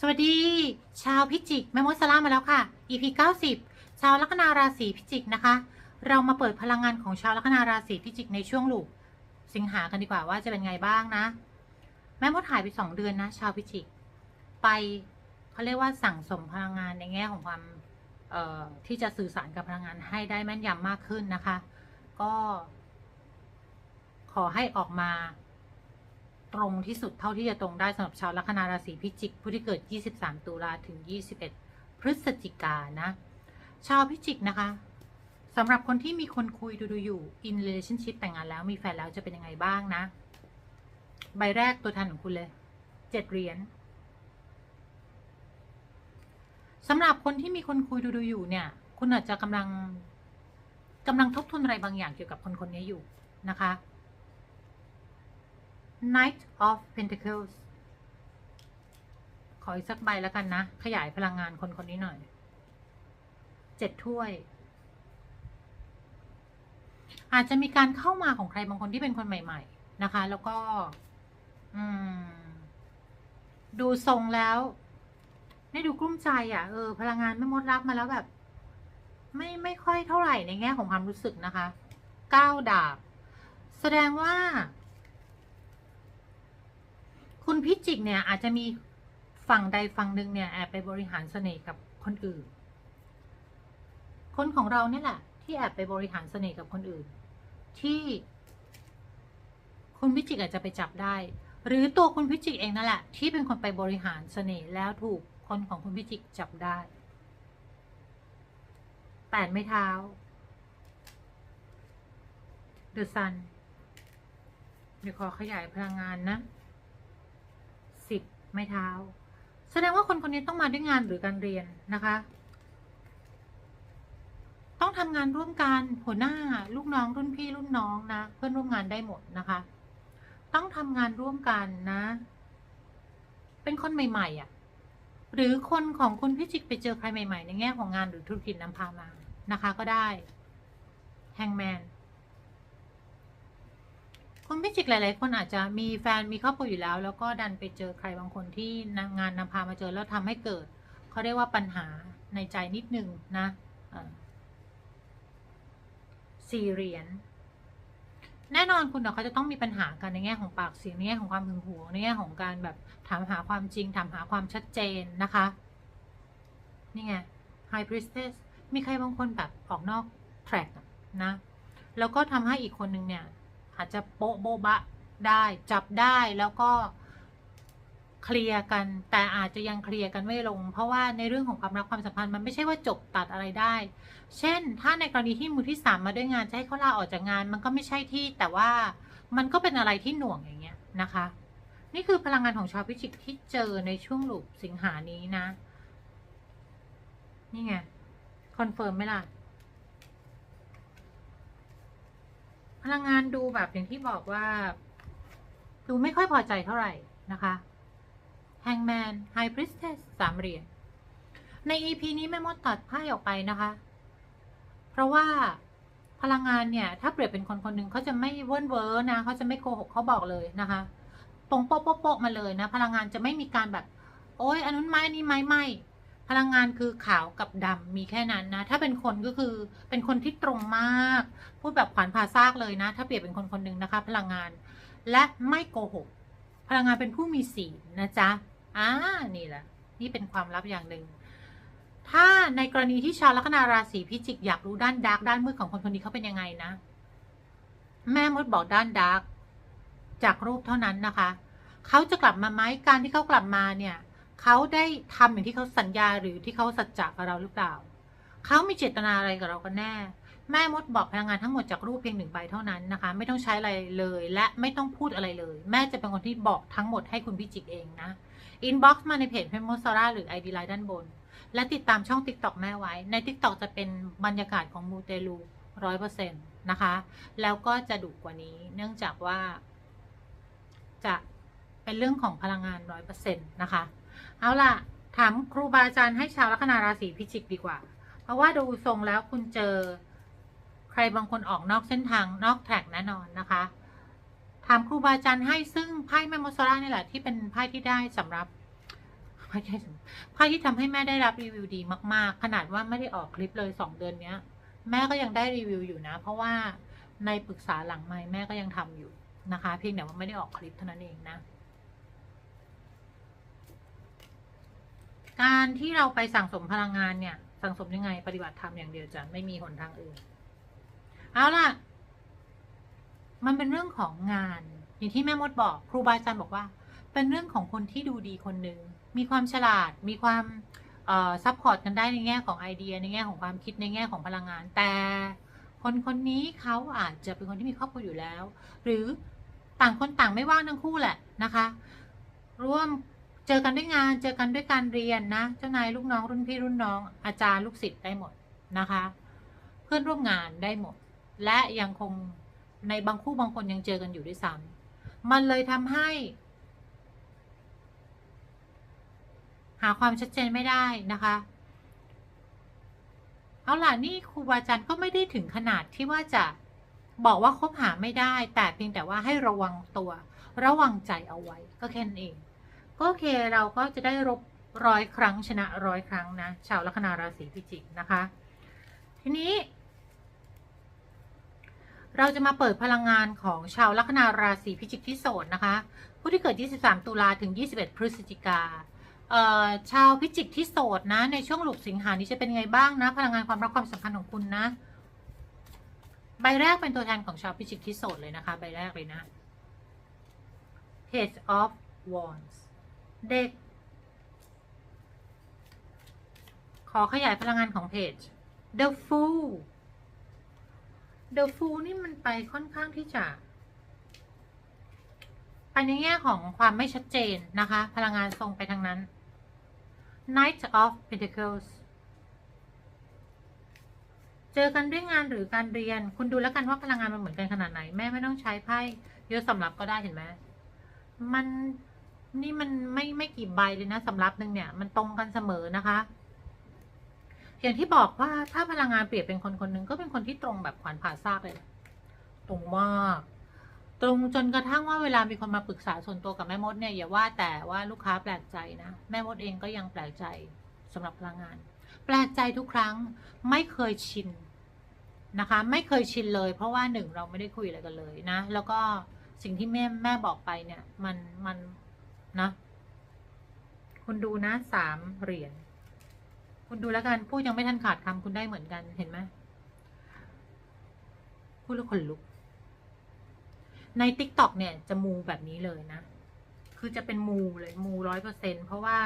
สวัสดี ชาวพิจิกแม่มดสลามาแล้วค่ะ EP 90 ชาวลัคนาราศีพิจิกนะคะ เรามาเปิดพลังงานของชาวลัคนาราศีพิจิกในช่วงลูกสิงหากันดีกว่าว่าจะเป็นไงบ้างนะ แม่มดหายไปสองเดือนนะ ชาวพิจิก ไปเขาเรียกว่าสั่งสมพลังงานในแง่ของความเออที่จะสื่อสารกับพลังงานให้ได้แม่นยำมากขึ้นนะคะ ก็ ขอให้ออกมา ตรงที่สุดเท่าที่จะตรงได้สำหรับชาวลัคนาราศีพิจิก ผู้ที่เกิด 23 ตุลาถึง 21 พฤศจิกานะ ชาวพิจิกนะคะสำหรับคนที่มีคนคุยดูดูอยู่ in relationship แต่งงานแล้วมีแฟนแล้วจะเป็นยังไงบ้างนะ ใบแรกตัวแทนของคุณเลยเจ็ดเหรียญสำหรับคนที่มีคนคุยดูดูอยู่เนี่ย คุณอาจจะกำลังกำลังทบทวนอะไรบางอย่างเกี่ยวกับคนคนนี้อยู่นะคะ Knight of Pentacles ขออีกสักใบแล้วกันนะ ขยายพลังงานคนคนนี้หน่อย เจ็ดถ้วย อาจจะมีการเข้ามาของใครบางคนที่เป็นคนใหม่ ๆ นะคะ แล้วก็ดูทรงแล้วไม่ดูกลุ้มใจอะ เออ พลังงานไม่มดรับมาแล้วแบบ ไม่ไม่ค่อยเท่าไหร่ในแง่ของความรู้สึกนะคะ เก้าดาบ แสดงว่า คุณพิจิกเนี่ยอาจจะมีฝั่งใดฝั่งหนึ่งเนี่ยแอบไปบริหารเสน่ห์กับคนอื่น คนของเราเนี่ยแหละ ที่แอบไปบริหารเสน่ห์กับคนอื่น ที่คุณพิจิกอาจจะไปจับได้ หรือตัวคุณพิจิกเองนั่นแหละ ที่เป็นคนไปบริหารเสน่ห์แล้วถูกคนของคุณพิจิกจับได้แปดไม้เท้า The Sun เดี๋ยวขอขยายพลังงานนะ ม้เท้า แสดงว่าคนคนนี้ต้องมาด้วยงานหรือการเรียนนะคะ ต้องทำงานร่วมกันหัวหน้าลูกน้องรุ่นพี่รุ่นน้องนะ เพื่อนร่วมงานได้หมดนะคะ ต้องทำงานร่วมกันนะ เป็นคนใหม่ ๆอะหรือคนของคุณพิจิกไปเจอใครใหม่ ๆ ในแง่ของงานหรือธุรกิจนำพามานะคะก็ได้แฮงแมน คุณพิจิกหลาย ๆ คนอาจจะมีแฟนมีครอบครัวอยู่แล้ว แล้วก็ดันไปเจอใครบางคนที่งานนำพามาเจอแล้วทำให้เกิดเขาเรียกว่าปัญหาในใจนิดนึงนะสี่เหรียญแน่นอนคุณเดี๋ยวเขาจะต้องมีปัญหากันในแง่ของปากเสียงในแง่ของความหึงหวงในแง่ของการแบบถามหาความจริงถามหาความชัดเจนนะคะนี่ไง High Priestess มีใครบางคนแบบออกนอกแทร็กนะ แล้วก็ทำให้อีกคนนึงเนี่ย อาจจะโปะโบบะได้จับได้แล้วก็เคลียร์กัน แต่อาจจะยังเคลียร์กันไม่ลง เพราะว่าในเรื่องของความรักความสัมพันธ์มันไม่ใช่ว่าจบตัดอะไรได้ เช่น ถ้าในกรณีที่มือที่สามมาด้วยงานจะให้เขาลาออกจากงาน มันก็ไม่ใช่ที่ แต่ว่ามันก็เป็นอะไรที่หน่วงอย่างเงี้ยนะคะ นี่คือพลังงานของชาวพิจิกที่เจอในช่วงหลูกสิงหานี้นะ นี่ไงคอนเฟิร์มไหมล่ะ พลังงานดูแบบอย่างที่บอกว่า ดูไม่ค่อยพอใจเท่าไหร่นะคะ Hangman High Priestess สามเหรียญใน EP นี้แม่มดตัดไพ่ออกไปนะคะ เพราะว่าพลังงานเนี่ย ถ้าเปรียบเป็นคนคนหนึ่งเขาจะไม่เวิ้นเว้อนะเขาจะไม่โกหกเขาบอกเลยนะคะตรงโป๊ะโป๊ะมาเลยนะ พลังงานจะไม่มีการแบบ โอ้ยอันนู้นไม้นี่ไม้ไม่ พลังงานคือขาวกับดำมีแค่นั้นนะ ถ้าเป็นคนก็คือเป็นคนที่ตรงมาก พูดแบบขวานผ่าซากเลยนะ ถ้าเปรียบเป็นคนคนหนึ่งนะคะ พลังงานและไม่โกหก พลังงานเป็นผู้มีศีลนะจ๊ะอ่านี่แหละ นี่เป็นความลับอย่างหนึ่งถ้าในกรณีที่ชาวลัคนาราศีพิจิกอยากรู้ด้านดาร์กด้านมืดของคนคนนี้เขาเป็นยังไงนะ แม่มดบอกด้านดาร์กจากรูปเท่านั้นนะคะ เขาจะกลับมาไหมการที่เขากลับมาเนี่ย เขาได้ทำอย่างที่เขาสัญญาหรือที่เขาสัจจะกับเราหรือเปล่า เขามีเจตนาอะไรกับเรากันแน่ แม่มดบอกพลังงานทั้งหมดจากรูปเพียงหนึ่งใบเท่านั้นนะคะ ไม่ต้องใช้อะไรเลย และไม่ต้องพูดอะไรเลย แม่จะเป็นคนที่บอกทั้งหมดให้คุณพิจิกเองนะอินบ็อกซ์มาในเพจเพมโมซาร่าหรือ ID ไลน์ด้านบน และติดตามช่อง TikTok แม่ไว้ ใน TikTok จะเป็นบรรยากาศของมูเตลูร้อยเปอร์เซ็นต์นะคะ แล้วก็จะดุกว่านี้เนื่องจากว่า จะเป็นเรื่องของพลังงานร้อยเปอร์เซ็นต์นะคะ เอาล่ะ ถามครูบาอาจารย์ให้ชาวลัคนาราศีพิจิกดีกว่า เพราะว่าดูทรงแล้วคุณเจอ ใครบางคนออกนอกเส้นทางนอกแทร็กแน่นอนนะคะ ถามครูบาอาจารย์ให้ซึ่งไพ่แมมโมซาร่านี่แหละที่เป็นไพ่ที่ได้สำหรับไพ่ที่ไพ่ที่ทำให้แม่ได้รับรีวิวดีมาก ๆ ขนาดว่าไม่ได้ออกคลิปเลยสองเดือนเนี้ย แม่ก็ยังได้รีวิวอยู่นะ เพราะว่าในปรึกษาหลังไม้แม่ก็ยังทำอยู่นะคะ เพียงแต่ว่าไม่ได้ออกคลิปเท่านั้นเองนะ การที่เราไปสั่งสมพลังงานเนี่ย สั่งสมยังไงปฏิบัติธรรมอย่างเดียวจะไม่มีหนทางอื่น เอาล่ะ มันเป็นเรื่องของงาน อย่างที่แม่มดบอก ครูบาอาจารย์บอกว่า เป็นเรื่องของคนที่ดูดีคนหนึ่งมีความฉลาด มีความซัพพอร์ตกันได้ในแง่ของไอเดีย ในแง่ของความคิดในแง่ของพลังงาน แต่คนคนนี้เขาอาจจะเป็นคนที่มีครอบครัวอยู่แล้ว หรือต่างคนต่างไม่ว่างทั้งคู่แหละนะคะ ร่วม เจอกันด้วยงาน เจอกันด้วยการเรียนนะ เจ้านายลูกน้องรุ่นพี่รุ่นน้อง อาจารย์ลูกศิษย์ได้หมดนะคะ เพื่อนร่วมงานได้หมด และยังคงในบางคู่บางคนยังเจอกันอยู่ด้วยซ้ำมันเลยทำให้ หาความชัดเจนไม่ได้นะคะเอาล่ะนี่ครูบาอาจารย์ก็ไม่ได้ถึงขนาดที่ว่าจะบอกว่าคบหาไม่ได้ แต่เพียงแต่ว่าให้ระวังตัว ระวังใจเอาไว้ก็แค่นั้นเอง ก็โอเคเราก็จะได้รบร้อยครั้งชนะร้อยครั้งนะ ชาวลัคนาราศีพิจิกนะคะ ทีนี้ เราจะมาเปิดพลังงานของชาวลัคนาราศีพิจิกที่โสดนะคะ ผู้ที่เกิด 23 ตุลาถึง 21 พฤศจิกาชาวพิจิกที่โสดนะ ในช่วงหลุกสิงหานี้จะเป็นไงบ้างนะ พลังงานความรักความสัมพันธ์ของคุณนะ ใบแรกเป็นตัวแทนของชาวพิจิกที่โสดเลยนะคะ ใบแรกเลยนะ Page of Wands เด็ก ขอขยายพลังงานของเพจ The Fool The Fool นี่มันไปค่อนข้างที่จะไปในแง่ของความไม่ชัดเจนนะคะ พลังงานทรงไปทางนั้น Knight of Pentacles เจอกันด้วยงานหรือการเรียน คุณดูแล้วกันว่าพลังงานมันเหมือนกันขนาดไหน แม่ไม่ต้องใช้ไพ่เยอะสำหรับก็ได้เห็นไหมมัน นี่มันไม่ไม่กี่ใบเลยนะสำรับหนึ่งเนี่ย มันตรงกันเสมอนะคะ อย่างที่บอกว่าถ้าพลังงานเปรียบเป็นคนคนหนึ่งก็เป็นคนที่ตรงแบบขวานผ่าซากเลย ตรงมากตรงจนกระทั่งว่าเวลามีคนมาปรึกษาส่วนตัวกับแม่มดเนี่ยอย่าว่าแต่ว่าลูกค้าแปลกใจนะแม่มดเองก็ยังแปลกใจสำหรับพลังงาน แปลกใจทุกครั้งไม่เคยชินนะคะ ไม่เคยชินเลย เพราะว่าหนึ่งเราไม่ได้คุยอะไรกันเลยนะ แล้วก็สิ่งที่แม่แม่บอกไปเนี่ย มันมัน นะคุณดูนะสามเหรียญคุณดูแล้วกันพูดยังไม่ทันขาดคำคุณได้เหมือนกันเห็นไหมพูดแล้วขนลุก ในติ๊กต็อกเนี่ย จะมูแบบนี้เลยนะ คือจะเป็นมูเลยมูร้อยเปอร์เซ็นเพราะว่า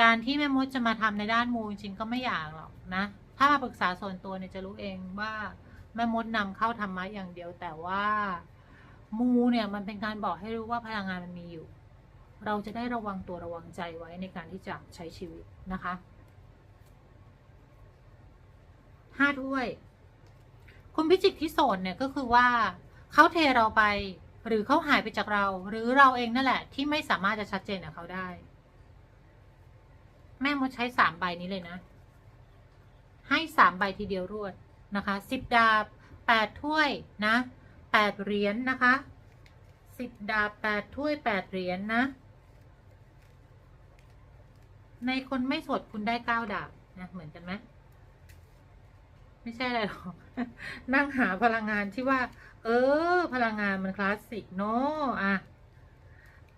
การที่แม่มดจะมาทำในด้านมูจริงก็ไม่อยากหรอกนะ ถ้ามาปรึกษาส่วนตัวเนี่ยจะรู้เองว่าแม่มดนำเข้าธรรมะอย่างเดียว แต่ว่ามูเนี่ยมันเป็นการบอกให้รู้ว่าพลังงานมันมีอยู่ เราจะได้ระวังตัวระวังใจไว้ในการที่จะใช้ชีวิตนะคะห้าถ้วยคุณพิจิกที่โสดเนี่ยก็คือว่าเขาเทเราไป หรือเขาหายไปจากเรา หรือเราเองนั่นแหละ ที่ไม่สามารถจะชัดเจนกับเขาได้ แม่มดใช้สามใบนี้เลยนะ ให้สามใบทีเดียวรวดนะคะสิบดาบแปดถ้วยนะแปดเหรียญนนะคะสิบดาบแปดถ้วยแปดเหรียญนนะ ในคนไม่สดคุณได้เก้าดาบนะเหมือนกันไหมไม่ใช่อะไรหรอก นั่งหาพลังงานที่ว่า เออ พลังงานมันคลาสสิกเนาะอะ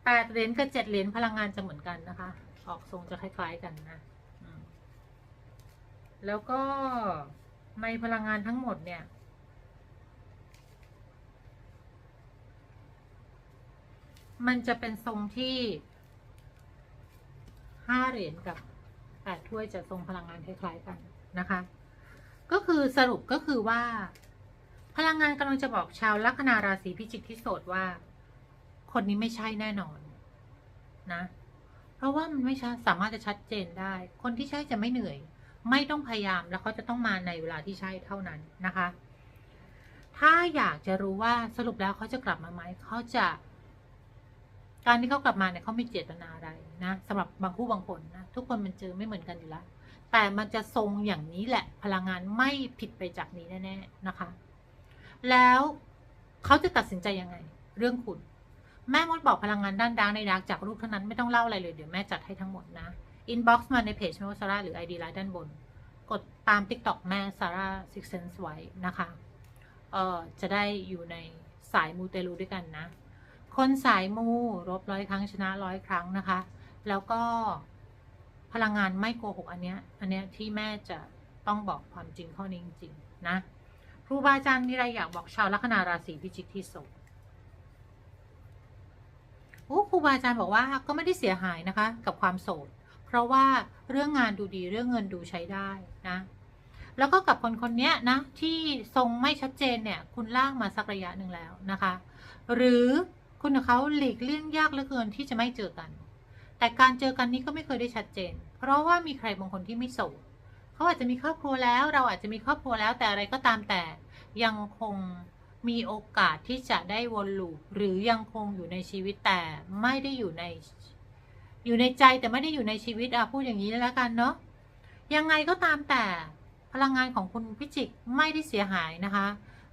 แปดเหรียญกับเจ็ดเหรียญพลังงานจะเหมือนกันนะคะ ออกทรงจะคล้าย ๆกันนะแล้วก็ในพลังงานทั้งหมดเนี่ย มันจะเป็นทรงที่ ห้าเหรียญกับแปดถ้วยจะทรงพลังงานคล้ายๆกันนะคะ ก็คือสรุปก็คือว่า พลังงานกำลังจะบอกชาวลัคนาราศีพิจิกที่โสดว่า คนนี้ไม่ใช่แน่นอนนะ เพราะว่ามันไม่สามารถจะชัดเจนได้ คนที่ใช่จะไม่เหนื่อย ไม่ต้องพยายามแล้วเขาจะต้องมาในเวลาที่ใช่เท่านั้นนะคะ ถ้าอยากจะรู้ว่าสรุปแล้วเขาจะกลับมาไหมเขาจะ การที่เขากลับมาเนี่ยเขาไม่เจตนาอะไรนะสำหรับบางคู่บางคนนะทุกคนมันเจอไม่เหมือนกันอยู่แล้วแต่มันจะทรงอย่างนี้แหละ พลังงานไม่ผิดไปจากนี้แน่ๆนะคะ แล้วเขาจะตัดสินใจยังไง เรื่องคุณ แม่มดบอกพลังงานด้านดาร์กในดาร์กจากรูปเท่านั้นไม่ต้องเล่าอะไรเลยเดี๋ยวแม่จัดให้ทั้งหมดนะอินบ็อกซ์มาในเพจแม่มดซาร่าหรือ ID ไลน์ด้านบน กดตาม TikTok แม่ซาร่าซิกเซนส์ไว้นะคะเออจะได้อยู่ในสายมูเตลูด้วยกันนะ คนสายมูรบร้อยครั้งชนะร้อยครั้งนะคะ แล้วก็พลังงานไม่โกหกอันเนี้ยอันเนี้ยที่แม่จะต้องบอกความจริงข้อนี้จริงๆนะครูบาอาจารย์มีอะไรอยากบอกชาวลัคนาราศีพิจิกที่โสดโอ้ครูบาอาจารย์บอกว่าก็ไม่ได้เสียหายนะคะ กับความโสด เพราะว่าเรื่องงานดูดีเรื่องเงินดูใช้ได้นะ แล้วก็กับคนคนนี้นะที่ทรงไม่ชัดเจนเนี่ย คุณล่างมาสักระยะหนึ่งแล้วนะคะ หรือ คุณกับเขาหลีกเลี่ยงยากเหลือเกินที่จะไม่เจอกัน แต่การเจอกันนี้ก็ไม่เคยได้ชัดเจน เพราะว่ามีใครบางคนที่ไม่โสดเขาอาจจะมีครอบครัวแล้ว เราอาจจะมีครอบครัวแล้วแต่อะไรก็ตามแต่ ยังคงมีโอกาสที่จะได้วนลูปหรือยังคงอยู่ในชีวิตแต่ไม่ได้อยู่ใน อยู่ในใจแต่ไม่ได้อยู่ในชีวิตอะพูดอย่างนี้แล้วกันเนาะยังไงก็ตามแต่พลังงานของคุณพิจิกไม่ได้เสียหายนะคะ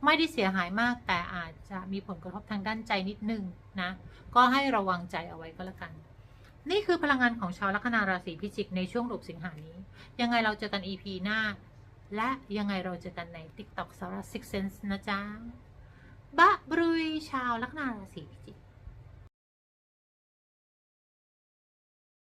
ไม่ได้เสียหายมากแต่อาจจะมีผลกระทบทางด้านใจนิดนึงนะ ก็ให้ระวังใจเอาไว้ก็แล้วกัน นี่คือพลังงานของชาวลัคนาราศีพิจิกในช่วงหลบสิงหานี้ ยังไงเราเจอกัน EP หน้า และยังไงเราเจอกันใน TikTok s a r a Six Sense นะจ๊ะบะบรุยชาวลัคนาราศีพิจิก